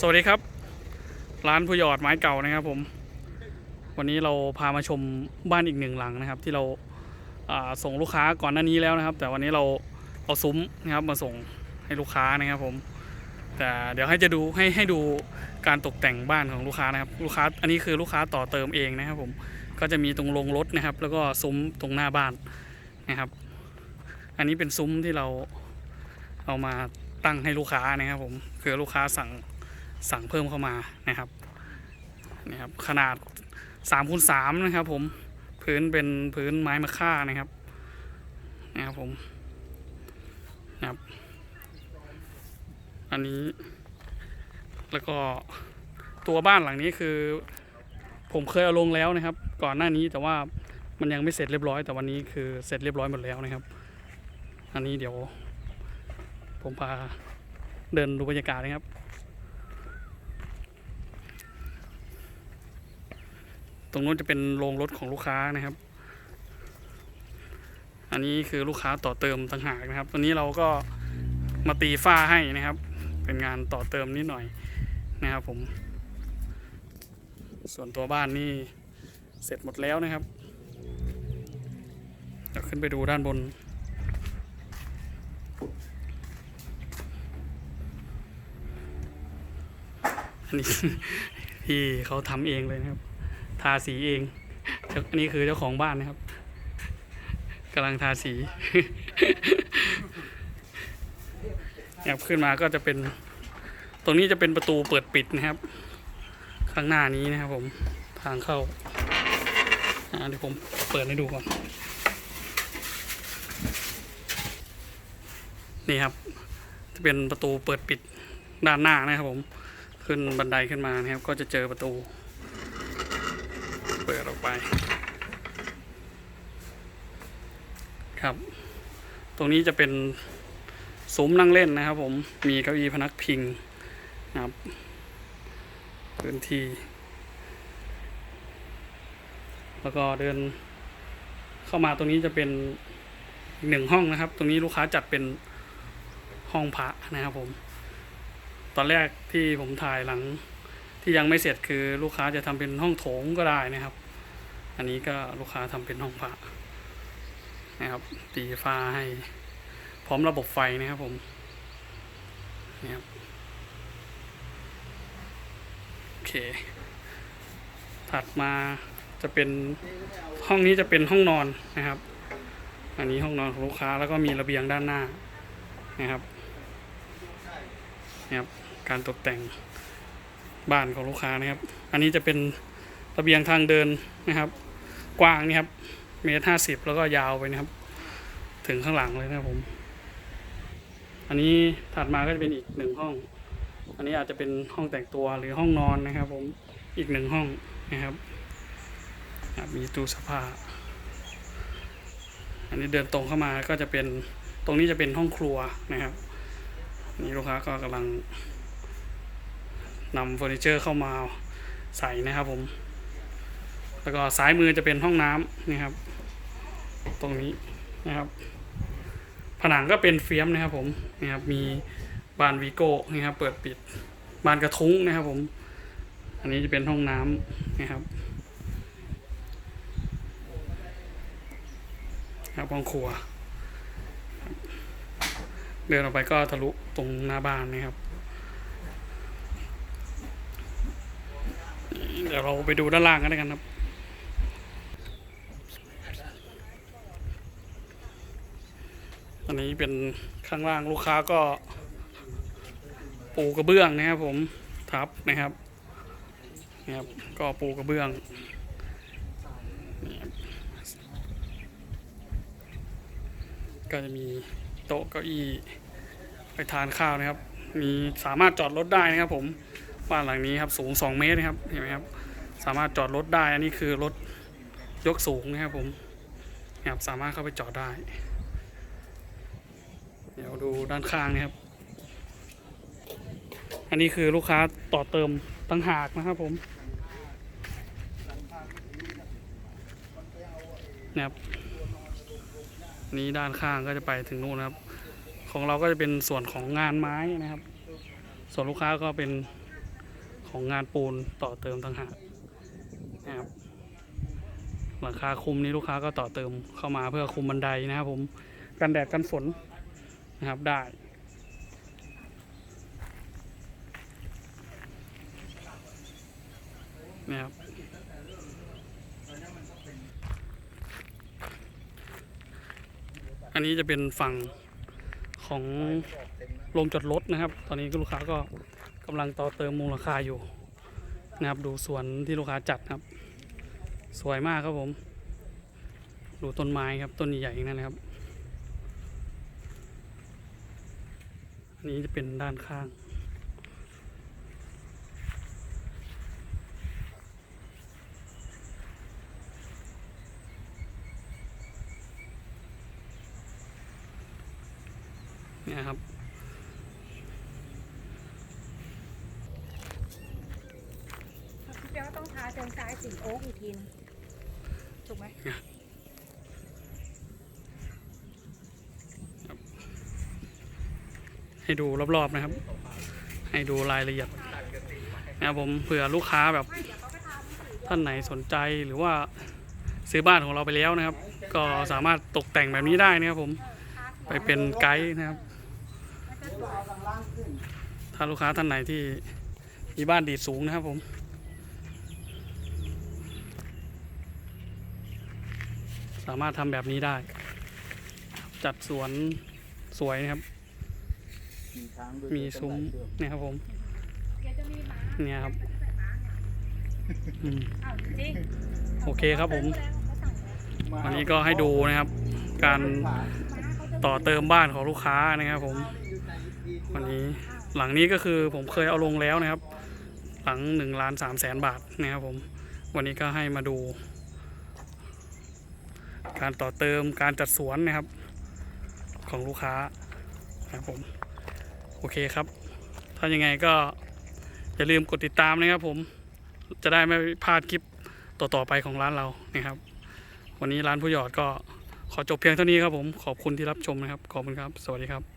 สวัสดีครับ ร้านผู้หยอดไม้เก่านะครับผม วันนี้เราพามาชมบ้านอีกหนึ่งหลังนะครับ ที่เราาส่งลูกค้าก่อนหน้านี้แล้วนะครับ แต่วันนี้เราเอาซุ้มนะครับมาส่งให้ลูกค้านะครับผม แต่เดี๋ยวให้จะดูให้ให้ดูการตกแต่งบ้านของลูกค้านะครับ ลูกค้าอันนี้คือลูกค้าต่อเติมเองนะครับผมก็จะมีตรงลงรถนะครับ แล้วก็ซุ้มตรงหน้าบ้านนะครับ อันนี้เป็นซุ้มที่เราเอามาตั้งให้ลูกค้านะครับผมคือลูกค้าสั่ง สั่งเพิ่มเข้ามานะครับนี่ครับ ขนาด3คูณ3นะครับ ผมพื้นเป็นพื้นไม้มะค่านะครับนะครับผมนะครับ อันนี้ แล้วก็ตัวบ้านหลังนี้คือ ผมเคยเอาลงแล้วนะครับ ก่อนหน้านี้แต่ว่ามันยังไม่เสร็จเรียบร้อย แต่วันนี้คือเสร็จเรียบร้อยหมดแล้วนะครับ อันนี้เดี๋ยว ผมพาเดินดูบรรยากาศนะครับ ตรงนู้นจะเป็นโรงรถของลูกค้านะครับ อันนี้คือลูกค้าต่อเติมต่างหากนะครับตอนนี้เราก็มาตีฝ้าให้นะครับ เป็นงานต่อเติมนิดหน่อยนะครับผม ส่วนตัวบ้านนี่เสร็จหมดแล้วนะครับเดี๋ยวขึ้นไปดูด้านบน อันนี้พี่เขาทำเองเลยนะครับ ทาสีเอง อันนี้คือเจ้าของบ้านนะครับกำลังทาสีเนี่ยขึ้นมาก็จะเป็น ตรงนี้จะเป็นประตูเปิดปิดนะครับ ข้างหน้านี้นะครับผมทางเข้าอ่าเดี๋ยวผมเปิดให้ดูก่อน นี่ครับ จะเป็นประตูเปิดปิดด้านหน้านะครับผม ขึ้นบันไดขึ้นมานะครับ ก็จะเจอประตู เปิดออกไป ครับ ตรงนี้จะเป็นซุ้มนั่งเล่นนะครับ ผมมีเก้าอี้พนักพิงนะครับพื้นที่ แล้วก็เดิน เข้ามาตรงนี้จะเป็นอีกหนึ่งห้องนะครับ ตรงนี้ลูกค้าจัดเป็นห้องพระนะครับผม ตอนแรกที่ผมถ่ายหลัง ที่ยังไม่เสร็จคือลูกค้าจะทำเป็นห้องโถงก็ได้นะครับ อันนี้ก็ลูกค้าทำเป็นห้องพระนะครับตีฟ้าให้ พร้อมระบบไฟนะครับผมนี่ครับโอเค ถัดมาจะเป็นห้องนี้จะเป็นห้องนอนนะครับ อันนี้ห้องนอนของลูกค้าแล้วก็มีระเบียงด้านหน้านะครับนะครับ การตกแต่ง บ้านของลูกค้านะครับ อันนี้จะเป็นระเบียงทางเดินนะครับ กว้างนี่ครับเมตรห้าสิบแล้วก็ยาวไปนะครับ ถึงข้างหลังเลยนะครับผม อันนี้ถัดมาก็จะเป็นอีกหนึ่งห้อง อันนี้อาจจะเป็นห้องแต่งตัวหรือห้องนอนนะครับ ผมอีกหนึ่งห้องนะครับมีตู้เสื้อผ้าอันนี้เดินตรงเข้ามาก็จะเป็นตรงนี้จะเป็นห้องครัวนะครับ นี่ลูกค้าก็กำลัง นำเฟอร์นิเจอร์เข้ามาใส่นะครับผม แล้วก็ซ้ายมือจะเป็นห้องน้ำนะครับ ตรงนี้นะครับ ผนังก็เป็นเฟียมนะครับผมนี่ครับมีบานวีโก้นะครับเปิดปิดบานกระทุ้งนะครับผม อันนี้จะเป็นห้องน้ำนะครับครับห้องครัว เดินออกไปก็ทะลุตรงหน้าบ้านนะครับ เดี๋ยวเราไปดูด้านล่างกันแล้วกันครับอันนี้เป็นข้างล่างลูกค้าก็ ปูกระเบื้องนะครับผมทับนะครับนะครับก็ปูกระเบื้องก็จะมีโต๊ะเก้าอี้ไปทานข้าวนะครับ มีสามารถจอดรถได้นะครับผม บ้านหลังนี้ครับสูง 2 เมตรนะครับเห็นไหมครับสามารถจอดรถได้ อันนี้คือรถยกสูงนะครับผมนะครับสามารถเข้าไปจอดได้ เดี๋ยวดูด้านข้างนะครับ อันนี้คือลูกค้าต่อเติมตั้งหากนะครับผมนะครับนนี้ด้านข้างก็จะไปถึงนู่นนะครับ ของเราก็จะเป็นส่วนของงานไม้นะครับ ส่วนลูกค้าก็เป็น ของงานปูนต่อเติมต่างหากนะครับหลังคาคุมนี้ลูกค้าก็ต่อเติมเข้ามาเพื่อคุมบันไดนะครับผมกันแดดกันฝนนะครับได้นะครับอันนี้จะเป็นฝั่งของโรงจอดรถนะครับ ตอนนี้ลูกค้าก็ กำลังต่อเติมมูลค่าอยู่นะครับดูสวนที่ลูกค้าจัดครับ สวยมากครับผม ดูต้นไม้ครับต้นใหญ่ๆนั่นนะครับอันนี้จะเป็นด้านข้างเนี่ยครับ พี่เปียกต้องทางซ้ายสีโอ๊กอีกทีนึงถูกไหมให้ดูรอบๆนะครับ ให้ดูรายละเอียดนะครับผมเผื่อลูกค้าแบบท่านไหนสนใจหรือว่าซื้อบ้านของเราไปแล้วนะครับ ก็สามารถตกแต่งแบบนี้ได้นะครับผมไปเป็นไกด์นะครับ ถ้าลูกค้าท่านไหนที่มีบ้านดีดสูงนะครับผม สามารถทำแบบนี้ได้ จัดสวนสวยนะครับ มีช้างด้วยมีซุ้มเนี่ยครับผมเดี๋ยวจะมีหมาเนี่ยครับอืมอ้าวจริงโอเคครับผมเขาสั่งแล้ววันนี้ก็ให้ดูนะครับ การต่อเติมบ้านของลูกค้านะครับผม วันนี้หลังนี้ก็คือผมเคยเอาลงแล้วนะครับ หลังหนึ่งล้านสามแสนบาทนะครับผม วันนี้ก็ให้มาดู การต่อเติมการจัดสวนนะครับ ของลูกค้านะครับผมโอเคครับ ถ้ายังไงก็อย่าลืมกดติดตามนะครับผมจะได้ไม่พลาดคลิปต่อๆไปของร้านเรานะครับ วันนี้ร้านผู้หยอดก็ขอจบเพียงเท่านี้ครับผมขอบคุณที่รับชมนะครับ ขอบคุณครับ สวัสดีครับ